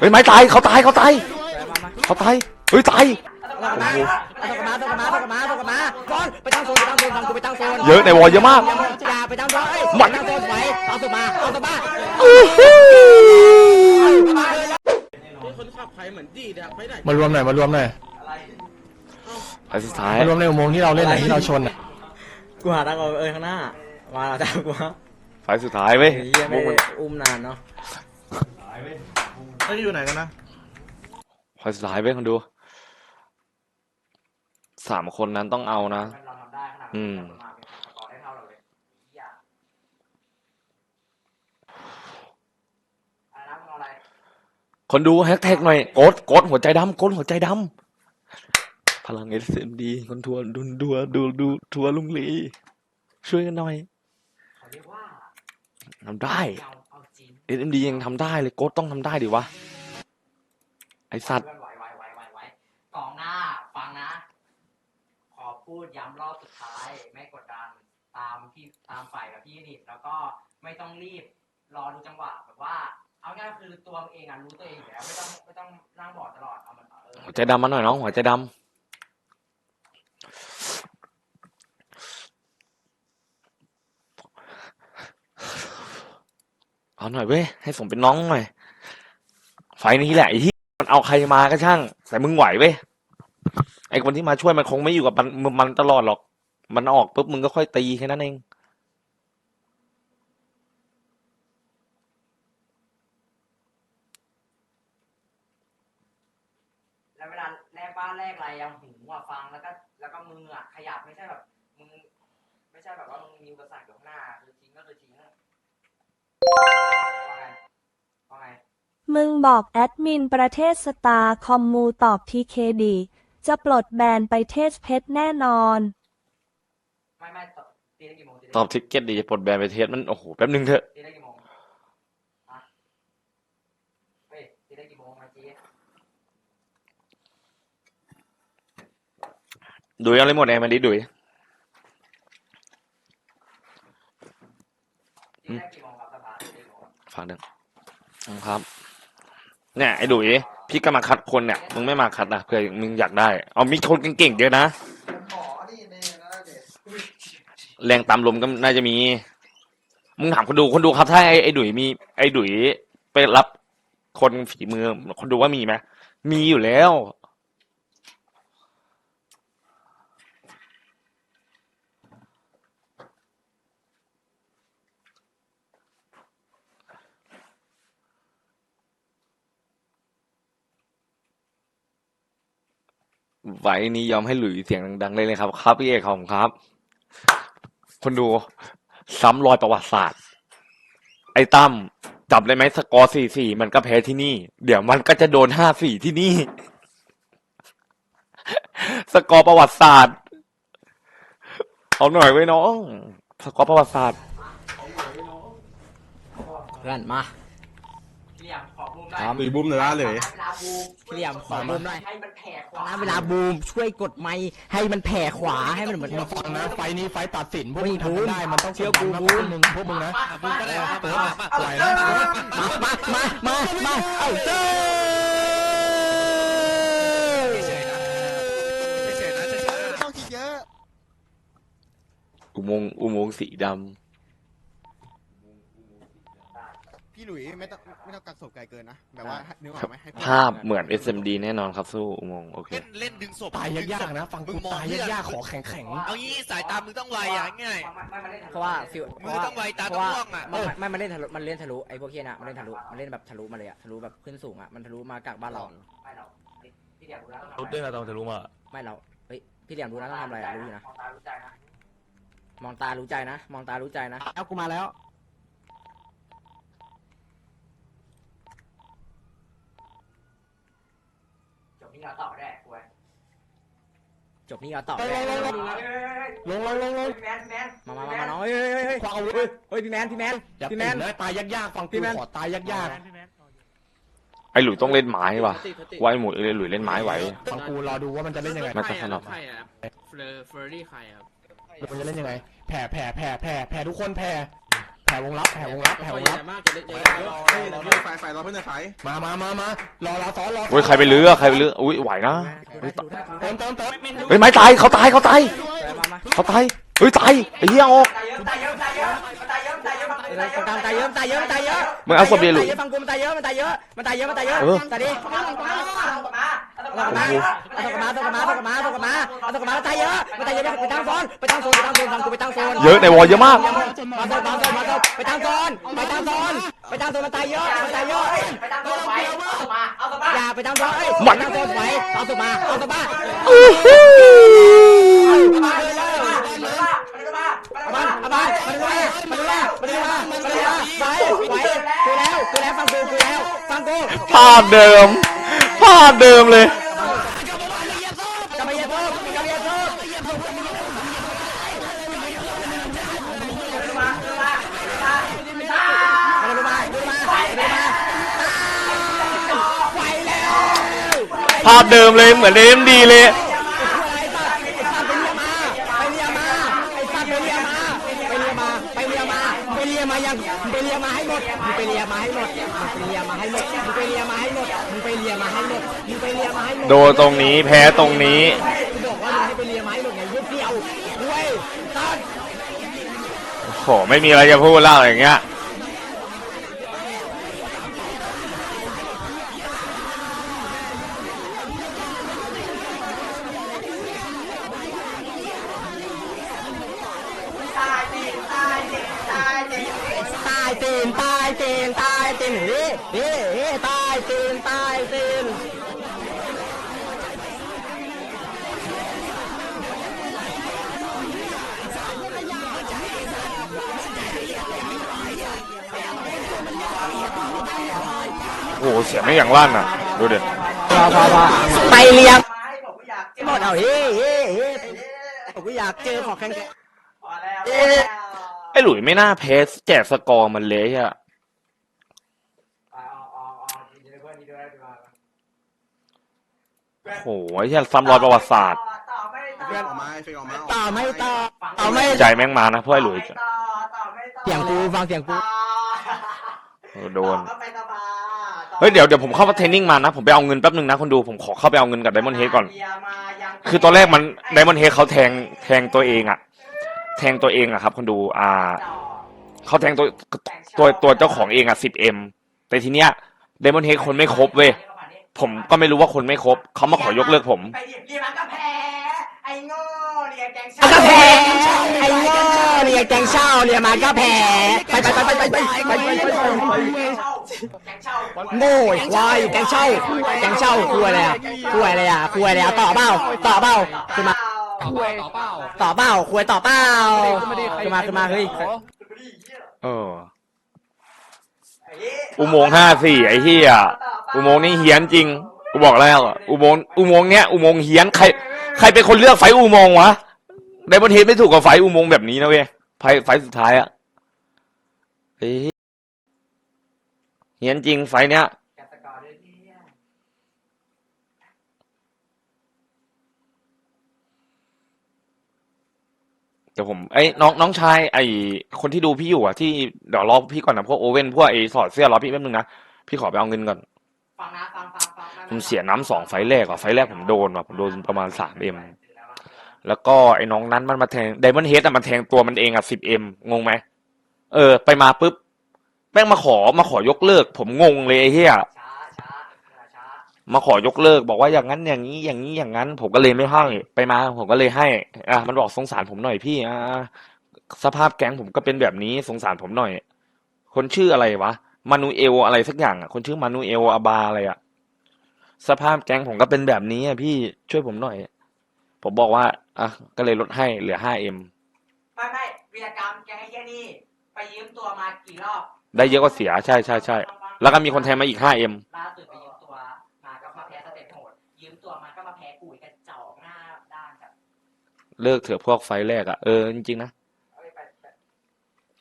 เฮ้ยไม้ตายเขาตายเขาตายเขาตายเฮ้ยตายต้องกลับมาต้องกลับมาต้องกลับมาต้องกลับมาต้องกลับมาก่อนไปตั้งโซนไปตั้งโซนฟังกูไปตั้งโซนเยอะในวอลเยอะมากอย่าไปตั้งโซนเอ้ยมันตั้งโซนไหวเอาตัวมาเอาตัวมาคนขับใครเหมือนดีเด็กไปไหนมารวมหน่อยมารวมหน่อยไปสุดท้ายมารวมในอุโมงค์ที่เราเล่นไหนที่เราชนอะกูหาทางออกเออข้างหน้ามาแล้วจ้ากูฮะไฟสุดท้ายเว้ยเฮียพไม่วกมึได้งอุ้มนานเนาะ เฮ้ยอยู่ไหนกันนะไฟสุดท้ายเว้ยคนดู สามคนนั้นต้องเอานะ เราทำได้ขนาดอืม ต่อได้เท่าเราเลยเฮียอะไรนะมึงเอาอะไรคนดูแฮชแท็กหน่อยโกดโกดหัวใจดำโกดหัวใจดำพลังเอสเอ็มดีคนทัวร์ดูดูดูดูทัวร์ลุงลีช่วยกันหน่อย เขาเรียกว่า ทำได้เอาเอาจริงเอสเอ็มดียังทำได้เลยโกดต้องทำได้ดิวะ ไอสัตว์เพื่อนไหวไหวไหวไหวไหวกองหน้าฟังนะ ขอพูดย้ำรอบสุดท้าย ไม่กดดันตามพี่ตามฝ่ายกับพี่นิดแล้วก็ไม่ต้องรีบรอดูจังหวะแบบว่า เอาง่ายๆคือตัวเองอะรู้ตัวเองอยู่แล้วไม่ต้องไม่ต้องนั่งบอกตลอดเอามันเออหัวใจดำมาหน่อยน้องหัวใจดำ เอาหน่อยเว้ย ให้สมเป็นน้องหน่อย ไฟนี้แหละไอ้ที่มันเอาใครมาก็ช่าง แต่มึงไหวเว้ย ไอ้คนที่มาช่วยมันคงไม่อยู่กับมันมันตลอดหรอก มันออกปุ๊บมึงก็ค่อยตีแค่นั้นเอง แล้วเวลาแลกบ้านแลกอะไรยังหูอะฟังแล้วก็ แล้วก็มืออะขยับไม่ใช่แบบมึงไม่ใช่แบบว่ามึงมีอุปสรรคอยู่ข้างหน้าคือทิ้งก็คือทิ้งว่าไงว่าไง มึงบอกแอดมินประเทศสตาร์คอมมูตอบทีเคดี จะปลดแบนไปเทศเพชรแน่นอน ไม่ไม่ตอบตีได้กี่โมงตีได้ตอบทิกเก็ตดีจะปลดแบนไปเทสมันโอ้โหแป๊บนึงเถอะตีได้กี่โมงอะเฮ้ยตีได้กี่โมงเมื่อกี้ดุยเอาเลยหมดแอร์มาดิดุยตีได้กี่โมงครับสภาตีได้กี่โมงฝากหนึ่ง ครับ เนี่ยไอ้ดุยพี่ก็มาคัดคนเนี่ยมึงไม่มาคัดนะเผื่อมึงอยากได้ เอามีคนเก่งๆเยอะนะแรงตามลมก็น่าจะมี มึงถามคนดูคนดูครับถ้าไอ้ไอ้ดุยมีไอ้ดุยไปรับคนฝีมือคนดูว่ามีไหมมีอยู่แล้ว ไว้นี้ยอมให้หลุยเสียงดังๆเลยเลยครับ ครับพี่เอกของครับ คนดู ซ้ำรอยประวัติศาสตร์ ไอ้ตั้มจับเลยไหมสกอร์สี่สี่มันก็แพ้ที่นี่ เดี๋ยวมันก็จะโดนห้าสี่ที่นี่ สกอร์ประวัติศาสตร์ เอาหน่อยไว้น้อง สกอร์ประวัติศาสตร์ เพื่อนมา เหลี่ยมขอบูมหน่อยหรือบุ้มหรือว่าเลย เวลาบูมพี่เหลี่ยมขอบูมหน่อย ให้มันแผ่ขวาเวลาบูมช่วยกดไมค์ให้มันแผ่ขวาให้มันเหมือน มาฟังนะ ไฟล์นี้ไฟล์ตัดสินพวกไม่มึงถูกทำได้ มันต้องเชื่อดันกูนะบูพวมกมึงพวกมึงนะ บูมก็ได้ครับเปิดไหวนะมามามามามาเอาเจ้าต้องคิดเยอะ อุโมงค์อุโมงค์สีด พี่หลุยไม่ต้องไม่ต้องกักศพไกลเกินนะแบบว่านึกออกไหมให้ำภาพเหมือน SMD แน่นอนครับสู้อุโมงค์โอเค เล่นเล่นดึงศพตายยากๆนะ ฟังมึกูงมองตายเพื่อนยากๆขอแข็งแข็งเอางี้สายตามึงต้องไวอะง่าย เพราะว่าฟิวมือต้องไวตาเพต้องราะว่าว่องอะมันไม่มันเล่นทะลุมันเล่นทะลุไอ้พวกเคียน่ะมันเล่นทะลุมันเล่นแบบทะลุมาเลยอะทะลุแบบขึ้นสูงอะมันทะลุมากากบ้านเราไม่เราพี่เดียรู้แล้วรุดด้วยนะตอนจะรู้มาไม่เราเฮ้ยพี่เดียรู้นะต้องทำอะไรอะรู้อยู่นะมองตารู้ใจนะ มองตารู้ใจนะเอากูมาแล้ว บนี่เราต่อได้กูจบนี่เราต่อได้ลงลงลงลงพี่แมนพี่แมนมามามาน้องเฮ้ยเฮ้ยเฮ้ยควางอาวุธเฮ้ยเฮ้ยพี่แมนพี่แมนอย่าพี่ติแมดนนะตายยากๆฟังพี่กูแมนขอตายยากไอ้หลุยต้องเล่นไม้ว่ะว่าไอ้หมุยเอ้ยหลุยเล่นไม้ไหวๆฟังกูรอดูว่ามันจะเล่นยังไงมันจะสนับใครอะเฟอร์เฟอร์รี่ใครครับมันจะเล่นยังไงแผ่แผ่แผ่แผ่แผ่ทุกคนแผ่ แผ่วงรับแผ่วงรับแผ่วงรับ มากจะได้เจอเยอะไฟไฟรอเพื่อนไฟมามามามารอรอซ้อนรอโอ้ยใครไปเลือใครไปเลืออุ้ยไหวนะเฮ้ยตเติมเติมเติมเฮ้ยไม่ตายเขาตายเขาตายเขาตายเฮ้ยตายไอ้เหี้ยออกตายเยอะตายเยอะตายเยอะตายเยอะมึงเอาศพเดียวลุยฟังกูมันตายเยอะมันตายเยอะมันตายเยอะมันตายเยอะเออ ตายดิ กมาตกมาตกมาตกมาเอาตกมาตกมาตกมาตกมาเอาตกมาตายเยอะมันตายเยอะไปตั้งโซนไปตั้งโซนไปตั้งโซนฟังกูไปตั้งโซนเยอะในวอลเยอะมากมาโซนมาโซนมาโซนไปตั้งโซนไปตั้งโซนไปตั้งโซนมันตายเยอะมันตายเยอะไปตั้งตัวไว้เอย่าไปตั้งโซนเอ้ยตั้งโซนไว้เอาตกมาเอาตกมาอู้หู้มภาพเลยเลย ภาพเดิมเลยเหมือนเดิมดีเลยโดนตรงนี้แพ้ตรงนี้โอ้โหไม่มีอะไรจะพูดเล่าอย่างเงี้ย โอ้โหเสียงไม่อย่างลั่นอะ ดูเด็ดไปเลียมมาให้ผมอยากเจ็บหมดเอาเฮ้เฮ้เฮ้ผมก็อยากเจอขอแข่งพอแล้วพอแล้วไอ้หลุยไม่น่าแพ้แจกสกอร์มันเลยอะเอาเอาเอาดีด้วยเพื่อนดีด้วยดีด้วยโอ้โหไอ้เหี้ยซ้ำรอยประวัติศาสตร์ต่อไม่ต่อเพื่อนออกมาไฟออกมาต่อไม่ต่อต่อไม่ใจแม่งมานะเพราะไอ้หลุยต่อต่อไม่ต่อเสียงกูฟังเสียงกูต่อ โอ้โดน ต่อก็ไปสภาต่อเฮ้ยเดี๋ยวเดี๋ยวผมเข้ามาเทรนนิ่งมานะ ผมไปเอาเงินแป๊บนึงนะคนดูผมขอเข้าไปเอาเงินกับไดมอนด์เฮดก่อนเบียร์มายังคือตอนแรกมันไดมอนด์เฮดเขาแทงแทงตัวเองอะแทงตัวเองอะครับ คนดูอ่าต่อเขาแทงตัวตัวตัวเจ้าของเองอะสิบเอ็มแต่ทีเนี้ยไดมอนด์เฮดคนไม่ครบเว้ยผมก็ไม่รู้ว่าคนไม่ครบเขามาขอยกเลิกผม ไปดิเรียกมันก็แพ้ไอ้โง่เรียกแกงมันก็แพ้ไอ้โง่ เรียกแกงเช่าเรียมาก็แพ้ไปไปไปไปไปไปไปไปโง่ควายแกงเช่าแกงเช่าคุยอะไรอะคุยอะไรอะคุยอะไรอะต่อเบ้าต่อเบ้าขึ้นมาต่อเป้าต่อเบ้าคุยต่อเบ้าขึ้นมาขึ้นมาเฮ้ยเอออุโมงค์ห้าสี่ไอ้เหี้ยอุโมงค์นี่เฮี้ยนจริงกูบอกแล้วอุโมงค์อุโมงค์เนี้ยอุโมงค์เฮี้ยนใครใครเป็นคนเลือกไฟอุโมงค์วะไดมอนเฮดไม่ถูกกับไฟอุโมงค์แบบนี้นะเว้ย ไฟไฟสุดท้ายอะเฮ้ยเฮี้ยนจริงไฟเนี้ยแกสกอร์ด้วยเนี่ยเดี๋ยวผมไอ้ยน้องน้องชาย ไอ้คนที่ดูพี่อยู่อะที่เดี๋ยวรอพี่ก่อนนะพวกโอเว่นพวกไอ้สอดเสื้อรอพี่แป๊บนึงนะพี่ขอไปเอาเงินก่อน ฟังนะฟังฟังฟังผมเสียน้ำสองไฟล์แรกอะไฟล์แรกผมโดนว่ะผมโดนประมาณสามเอ็ม แล้วก็ไอ้น้องนั้นมันมาแทงไดมอนเฮดอะมันแทงตัวมันเองอะสิบเอ็มงงไหมเออ ไปมาปุ๊บแม่งมาขอมาขอยกเลิก ผมงงเลยไอ้เหี้ยมาขอยกเลิก บอกว่าอย่างนั้นอย่างนี้อย่างนี้อย่างนั้น ผมก็เลยไม่ให้ไปมา ผมก็เลยให้ อะมันบอกสงสารผมหน่อยพี่อ่าสภาพแก๊งผมก็เป็นแบบนี้สงสารผมหน่อย คนชื่ออะไรวะมานูเอลอะไรสักอย่างอะคนชื่อมานูเอลอาบาอะไรอะสภาพแก๊งผมก็เป็นแบบนี้อะพี่ช่วยผมหน่อย ผมบอกว่าอะก็เลยลดให้เหลือห้าเอ็มไม่ไม่วีรกรรมแกให้แค่นี้ไปยืมตัวมากี่รอบได้เยอะกว่าเสียใช่ใช่ใช่แล้วก็มีคนแทงมาอีกห้าเอ็มล่าสุดไปยืมตัวมาก็มาแพ้สเต็ปโหดยืมตัวมาก็มาแพ้กุยกระจอกหน้าด้านแบบ เลิกเถอะพวกไฟล์แรกอะเออจริงๆนะ